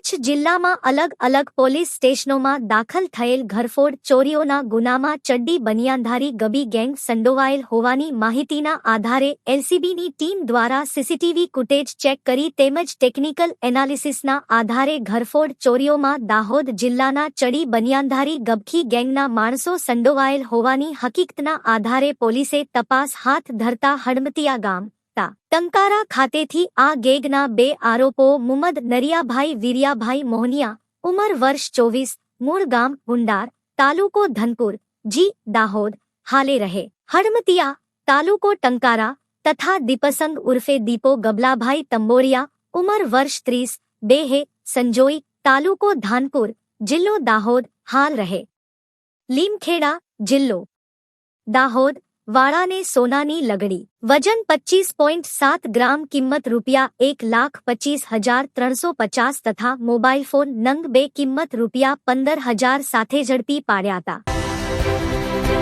કચ્છ જિલ્લામાં અલગ અલગ પોલીસ સ્ટેશનોમાં દાખલ થયેલ ઘરફોડ ચોરીઓના ગુનામાં ચડ્ડી બનિયાનધારી ગબી ગેંગ સંડોવાયેલ હોવાની માહિતીના આધારે એલસીબીની ટીમ દ્વારા સીસીટીવી ફૂટેજ ચેક કરી તેમજ ટેકનિકલ એનાલિસિસના આધારે ઘરફોડ ચોરીઓમાં દાહોદ જિલ્લાના ચડી બનિયાનધારી ગબખી ગેંગના માણસો સંડોવાયેલ હોવાની હકીકતના આધારે પોલીસે તપાસ હાથ ધરતા હડમતિયા ગામ તા ટંકારા ખાતેથી આ ગેગના બે આરોપો મુમદ નરિયાભાઈ વીરિયાભાઈ મોહનિયા ઉંમર વર્ષ ચોવીસ મૂળ ગામ ગુંડાર તાલુકો ધનપુર જી દાહોદ હાલે રહે હડમતિયા તાલુકો ટંકારા તથા દીપસંગ ઉર્ફે દીપો ગબલાભાઈ તંબોરિયા ઉંમર વર્ષ ત્રીસ બેહે સંજોઈ તાલુકો ધાનપુર જિલ્લો દાહોદ હાલ રહે લીમખેડા જિલ્લો દાહોદ વાળાને સોનાની લગડી વજન પચીસ પોઈન્ટ સાત ગ્રામ કિંમત રૂપિયા એક લાખ પચીસ હજાર ત્રણસો પચાસ તથા મોબાઈલ ફોન નંગ બે કિંમત રૂપિયા પંદર હજાર સાથે ઝડપી પાડ્યા હતા